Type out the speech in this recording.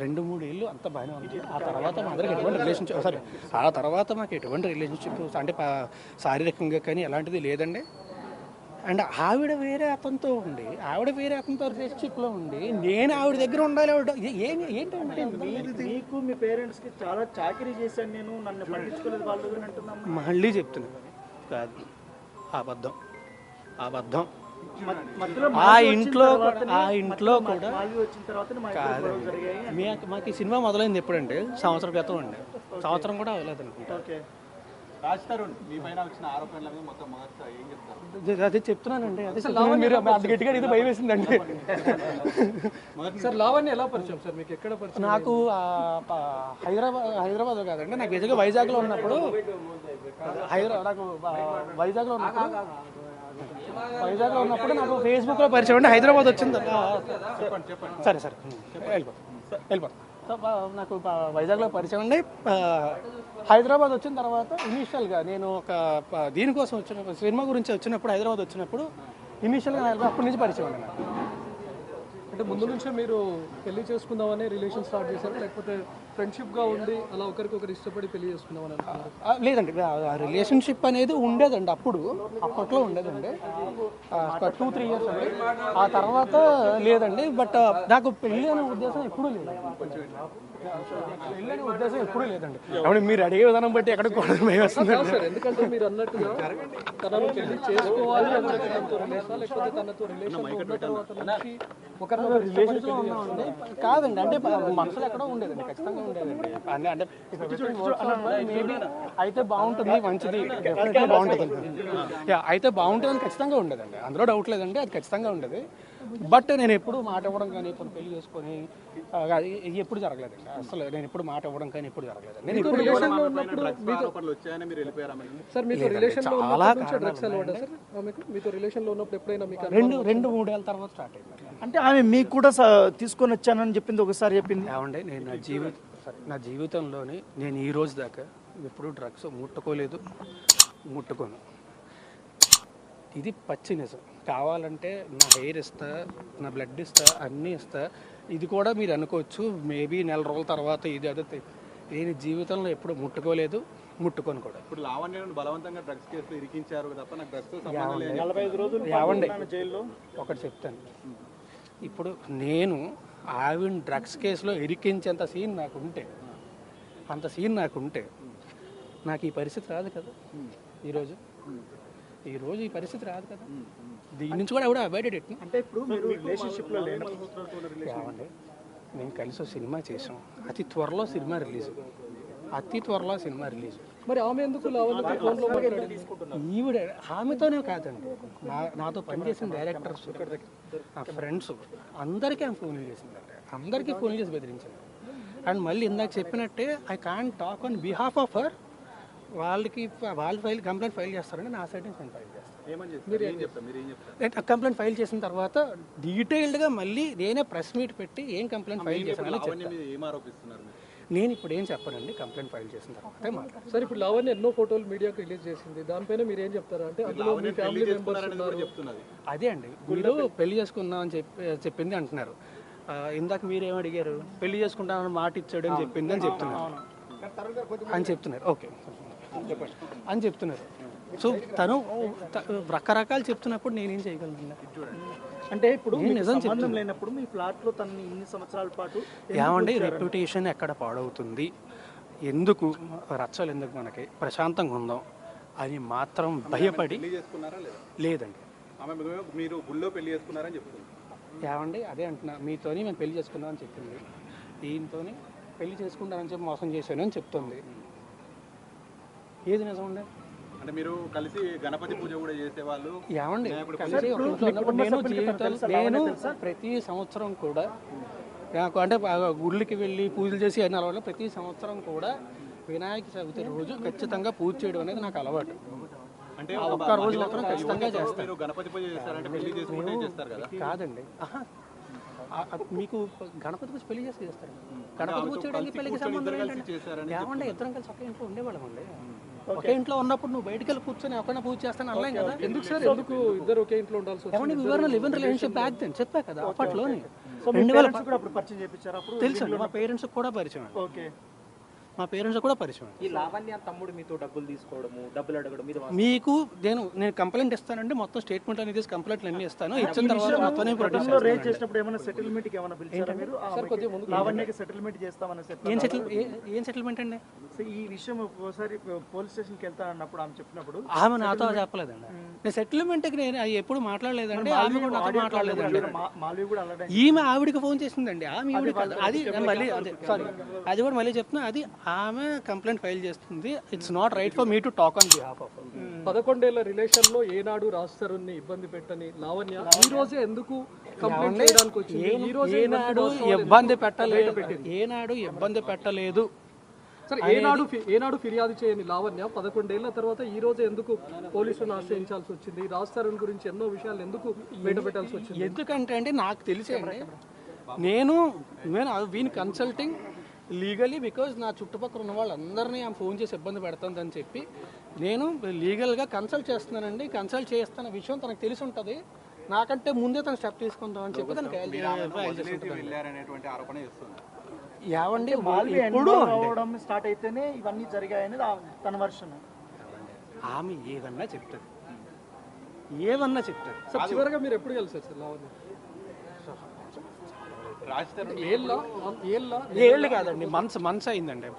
రెండు మూడు ఏళ్ళు అంత బాగానే ఉంది. ఆ తర్వాత మా అందరికి ఎటువంటి రిలేషన్షిప్ సారీ ఆ తర్వాత మాకు ఎటువంటి రిలేషన్షిప్ అంటే శారీరకంగా కానీ ఎలాంటిది లేదండి. అండ్ ఆవిడ వేరే అతనితో ఉండి ఆవిడ వేరే అతనితో రిలేషన్షిప్లో ఉండి నేను ఆవిడ దగ్గర ఉండాలి ఆవిడ ఏ- ఏంటంటే మీకు మీ పేరెంట్స్కి చాలా చాకరీ చేశాను నేను నన్ను పట్టించుకోలేదు వాళ్ళు మళ్ళీ చెప్తున్నాను కాదు. అబద్ధం. అబద్ధం. ఆ ఇంట్లో ఆ ఇంట్లో కూడా మాల్వి వచ్చిన తర్వాత మా ఇద్దరు గొడవలు జరిగాయి మీ మాకు ఈ సినిమా మొదలైంది ఎప్పుడండి సంవత్సరం క్రితం అండి. సంవత్సరం కూడా అవ్వలేదు అనుకుంటా ఓకే. రాజ్ తరుణ్ మీ పైన వచ్చిన ఆరోపణల మీద మొత్తం మార్చా ఏం చెప్తారు? అదే- చెప్తున్నానండి. అదే చెప్తున్నాను. మీరు అంత గట్టిగా ఇది భయం వేసిందండి. సార్ లావణ్య ఎలా పరిచయం సార్? మీకు ఎక్కడ పరిచయం నాకు ఆ, ప- హైదరాబాద్ హైదరాబాద్ కాదండి. నాకు నిజంగా వైజాగ్లో ఉన్నప్పుడు హైదరాబాద్ నాకు వైజాగ్లో ఉన్నప్పుడు వైజాగ్లో ఉన్నప్పుడు నాకు ఫేస్బుక్లో పరిచయం అండి హైదరాబాద్ వచ్చింది సరే సరే. వెళ్ళిపో వెళ్ళిపో. నాకు వైజాగ్లో పరిచయం అండి ఆ, హైదరాబాద్ వచ్చిన తర్వాత ఇనీషియల్గా నేను ఒక దీనికోసం వచ్చిన సినిమా గురించి వచ్చినప్పుడు హైదరాబాద్ వచ్చినప్పుడు ఇనీషియల్గా అప్పటి నుంచి పరిచయం అండి నాకు. అంటే ముందు నుంచే మీరు పెళ్ళి చేసుకుందామని రిలేషన్ స్టార్ట్ చేశారు? లేకపోతే ఫ్రెండ్షిప్గా ఉంది ఉండి అలా ఒకరికొకరు ఇష్టపడి పెళ్ళి చేసుకుందామని అనుకున్నారు? లేదండి. రిలేషన్షిప్ అనేది ఉండేదండి అప్పుడు. అప్పట్లో ఉండేదండి. టూ త్రీ ఇయర్స్ అండి. ఆ తర్వాత లేదండి. బట్ నాకు పెళ్ళి అనే ఉద్దేశం ఎప్పుడూ లేదు పెళ్ళి అనే ఉద్దేశం ఎప్పుడూ లేదండి. అవును మీరు అడిగే విధానం బట్టి ఎక్కడికి కూడా భయం వస్తుందండి సార్ ఎందుకంటే మీరు అన్నట్టుగా తనను పెళ్ళి చేసుకోవాలి అని చెప్పి తనతో రిలేషన్ లేకపోతే తనతో రిలేషన్ ఒకరినొకరు ఉన్నామండి కాదండి అంటే మనసులో ఎక్కడో ఉండేదండి ఖచ్చితంగా ఉండేదండి. అంటే అంటే మేబీ అయితే బాగుంటుంది మంచిది డెఫినెట్గా బాగుంటుంది. యా అయితే బాగుంటుందని ఖచ్చితంగా ఉండేదండి. అందులో డౌట్ లేదండి అది ఖచ్చితంగా ఉండేది. బట్ నేను ఎప్పుడు మాట ఇవ్వడం కానీ ఇప్పుడు పెళ్ళి చేసుకొని ఎప్పుడు జరగలేదండి అసలు నేను ఎప్పుడు మాట ఇవ్వడం కానీ ఎప్పుడు జరగలేదు. నేను ఇప్పుడు రిలేషన్లో ఉన్నప్పుడు ఆరోపణలు వచ్చాయని మీరు వెళ్ళిపోయారా మేడం సార్ మీతో రిలేషన్లో ఉన్నప్పటి నుంచే డ్రగ్స్ అలవాటా సార్? ఆమెకు మీతో రిలేషన్లో ఉన్నప్పుడు ఎప్పుడైనా మీకు రెండు రెండు మూడేళ్ళ తర్వాత స్టార్ట్ అయింది అంటే ఆమె మీకు కూడా తీసుకొని వచ్చానని చెప్పింది ఒకసారి చెప్పింది? ఏమండి నేను నా జీవిత నా జీవితంలోనే నేను ఈ రోజు దాకా ఎప్పుడూ డ్రగ్స్ ముట్టుకోలేదు ముట్టుకోను. ఇది పచ్చి నిజం. కావాలంటే నా హెయిర్ ఇస్తా నా బ్లడ్ ఇస్తా అన్నీ ఇస్తా. ఇది కూడా మీరు అనుకోవచ్చు మేబీ నెల రోజుల తర్వాత ఇది అదే నేను జీవితంలో ఎప్పుడు ముట్టుకోలేదు ముట్టుకోను కూడా. ఇప్పుడు లావణ్యను బలవంతంగా డ్రగ్స్ కేసులో ఇరికించారు తప్ప నాకు డ్రగ్స్ నలభై ఐదు రోజులు ఏమండి జైల్లో. ఒకటి చెప్తాను. ఇప్పుడు నేను ఆవిడ డ్రగ్స్ కేసులో ఇరికించేంత సీన్ నాకు ఉంటే అంత సీన్ నాకు ఉంటే నాకు ఈ పరిస్థితి రాదు కదా ఈరోజు ఈరోజు ఈ పరిస్థితి రాదు కదా. దీని నుంచి కూడా ఎవడో అవాయిడెడ్ ఎట్ను అంటే ఇప్పుడు మీరు రిలేషన్షిప్లో లేరు ఏమండి? మేము కలిసి సినిమా చేసాం. అతి త్వరలో సినిమా రిలీజ్. అతి త్వరలో సినిమా రిలీజ్. మరి ఆమె ఎందుకు ఫోన్లో ఈవిడ ఆమెతోనే కాదండి. నా నాతో పనిచేసిన డైరెక్టర్స్ నా ఫ్రెండ్స్ అందరికీ ఆమె ఫోన్లు చేసిందండి. అందరికీ ఫోన్ చేసి బెదిరించింది. అండ్ మళ్ళీ ఇందాక చెప్పినట్టే I can talk on behalf of her వాళ్ళకి వాళ్ళు ఫైల్ కంప్లైంట్ ఫైల్ చేస్తారండి నా సైడ్ నుంచి నేను ఫైల్ చేస్తాను. ఏమని చెప్తారు ఏం చెప్తారు మీరు ఏం చెప్తారు కంప్లైంట్ ఫైల్ చేసిన తర్వాత డీటెయిల్డ్గా మళ్ళీ నేనే ప్రెస్ మీట్ పెట్టి ఏం కంప్లైంట్ ఫైల్ చేశాను నేను ఇప్పుడు ఏం చెప్పనండి? కంప్లైంట్ ఫైల్ చేసిన తర్వాతే సార్ ఇప్పుడు లావణ్య ఎన్నో ఫోటోలు మీడియాకి రిలీజ్ చేసింది. దానిపైన మీరు ఏం చెప్తారా? అంటే అందులో మీ ఫ్యామిలీ మెంబర్స్ అదే అండి. మీరు పెళ్ళి. చేసుకుందాం అని చెప్పి చెప్పింది అంటున్నారు. ఇందాక మీరు అడిగారు? పెళ్ళి చేసుకుంటానని మాట ఇచ్చాడు అని చెప్పింది అని చెప్తున్నారు. అని చెప్తున్నారు. ఓకే. అని చెప్తున్నారు. సో తను రకరకాలు చెప్తున్నప్పుడు నేనేం చేయగలను? అంటే ఇప్పుడు నిజం సంబంధం లేనప్పుడు మీ ఫ్లాట్లో తనని ఇన్ని సంవత్సరాల పాటు ఏమండి రెప్యుటేషన్ ఎక్కడ పాడవుతుంది? ఎందుకు రచ్చలు ఎందుకు మనకి? ప్రశాంతంగా ఉందాం అని మాత్రం భయపడి పెళ్ళి చేసుకున్నారా లేదా? లేదండి. ఆమె మీరు- గుళ్ళో పెళ్ళి చేసుకున్నారని చెప్తుంది ఏమండి అదే అంటున్నా. మీతోని మేము పెళ్ళి చేసుకుందాం అని చెప్పింది. ఈయనతోని పెళ్ళి చేసుకుంటానని చెప్పి మోసం చేశాను అని చెప్తుంది. ఏది నిజం అండి? అంటే మీరు కలిసి గణపతి పూజ కూడా చేసేవాళ్ళు ఏమండి? కలిసి ఒక ఇంట్లో ఉన్నప్పుడు నేను జీవితాలు నేను ప్రతి సంవత్సరం కూడా నాకు అంటే గుళ్ళకి వెళ్ళి పూజలు చేసి అన్ని అలవాటు ప్రతి సంవత్సరం కూడా వినాయక చవితి రోజు ఖచ్చితంగా పూజ చేయడం అనేది నాకు అలవాటు. అంటే ఒక్క రోజు మాత్రం ఖచ్చితంగా చేస్తాను. మీరు గణపతి పూజ చేస్తారంటే పెళ్ళి చేసుకుంటే చేస్తారు కదా? కాదండి. మీకు గణపతి పూజ పెళ్ళి చేసి చేస్తారు. గణపతి పూజ చేయడానికి పెళ్ళికి సంబంధం ఏంటంటే ఇద్దరం కలిసి ఒకే ఇంట్లో ఉండేవాళ్ళం అండి ఒకే ఇంట్లో ఉన్నప్పుడు నువ్వు బయటికి వెళ్ళి కూర్చొని ఒకరిన పూజ చేస్తాను అనలేం కదా? ఎందుకు సార్? ఎందుకు ఇద్దరు ఒకే ఇంట్లో ఉండాల్సి ఏమండి వివరణ live in relationship back then చెప్పా కదా అప్పట్లోనే. రెండు వేల తెలుసు మా పేరెంట్స్ కూడా పరిచయం. ఓకే మా పేరెంట్స్ కూడా పరిచయం. ఈ లావణ్య తమ్ముడు మీతో డబ్బులు తీసుకోవడము డబ్బులు అడగడం మీద మీకు నేను నేను కంప్లైంట్ ఇస్తానండి మొత్తం స్టేట్మెంట్ అనేది కంప్లైంట్లు అన్ని ఇస్తాను. ఇచ్చిన తర్వాత మొత్తం నేను ప్రొడ్యూస్ గతంలో రేజ్ చేసినప్పుడు ఏమైనా సెటిల్మెంట్కి ఏమైనా పిలిచారా మీరు? లావణ్యకి సెటిల్మెంట్ చేస్తామని ఏం సెటిల్ ఏం సెటిల్మెంట్ అండి? ఈ విషయం ఒకసారి పోలీస్ స్టేషన్కి వెళ్తా అన్నప్పుడు ఆమె చెప్పినప్పుడు ఆమె నాతో చెప్పలేదండి. నేను సెటిల్మెంట్కి నేను అది ఎప్పుడు మాట్లాడలేదండి ఆమె కూడా నాతో మాట్లాడలేదండి. మాల్వి కూడా అలాగే ఈమె ఆవిడకి ఫోన్ చేసిందండి ఆమె అది నేను మళ్ళీ అదే సారీ అది కూడా మళ్ళీ చెప్తున్నా అది ఆమె కంప్లైంట్ ఫైల్ చేస్తుంది. It's not right for me to talk on behalf of పదకొండేళ్ళ రిలేషన్లో ఏనాడు రాస్తారుని ఇబ్బంది పెట్టని లావణ్య ఈ రోజే ఎందుకు కంప్లైంట్ చేయడానికి వచ్చింది? ఈ రోజే ఏనాడు ఇబ్బంది పెట్టలేదు ఏనాడు ఇబ్బంది పెట్టలేదు. సరే ఏనాడు ఏనాడు ఫిర్యాదు చేయని లావణ్య పదకొండేళ్ళ తర్వాత ఈ రోజు ఎందుకు పోలీసులను ఆశ్రయించాల్సి వచ్చింది? రాస్తారని గురించి ఎన్నో విషయాలు ఎందుకు బయట పెట్టాల్సి వచ్చింది? ఎందుకంటే అండి నాకు తెలిసే నేను నేను వీని కన్సల్టింగ్ లీగలీ బికాజ్ నా చుట్టుపక్కల ఉన్న వాళ్ళందరినీ ఆమె ఫోన్ చేసి ఇబ్బంది పెడుతుందని చెప్పి నేను లీగల్గా కన్సల్ట్ చేస్తున్నానండి. కన్సల్ట్ చేస్తున్న విషయం తనకు తెలిసి ఉంటుంది. నాకంటే ముందే తను స్టెప్ తీసుకుందాం అని చెప్పి తనకి ఏవండి? అవ్వడం స్టార్ట్ అయితేనే ఇవన్నీ జరిగాయని తన వర్షన్ ఆమె ఏదన్నా చెప్తుంది. ఏమన్నా చెప్తుంది. సార్ చివరిగా మీరు ఎప్పుడు కలిసారు సార్? లావణ్య? ఏళ్ళు? కాదండి మంత్స్ మంత్స్ అయిందండి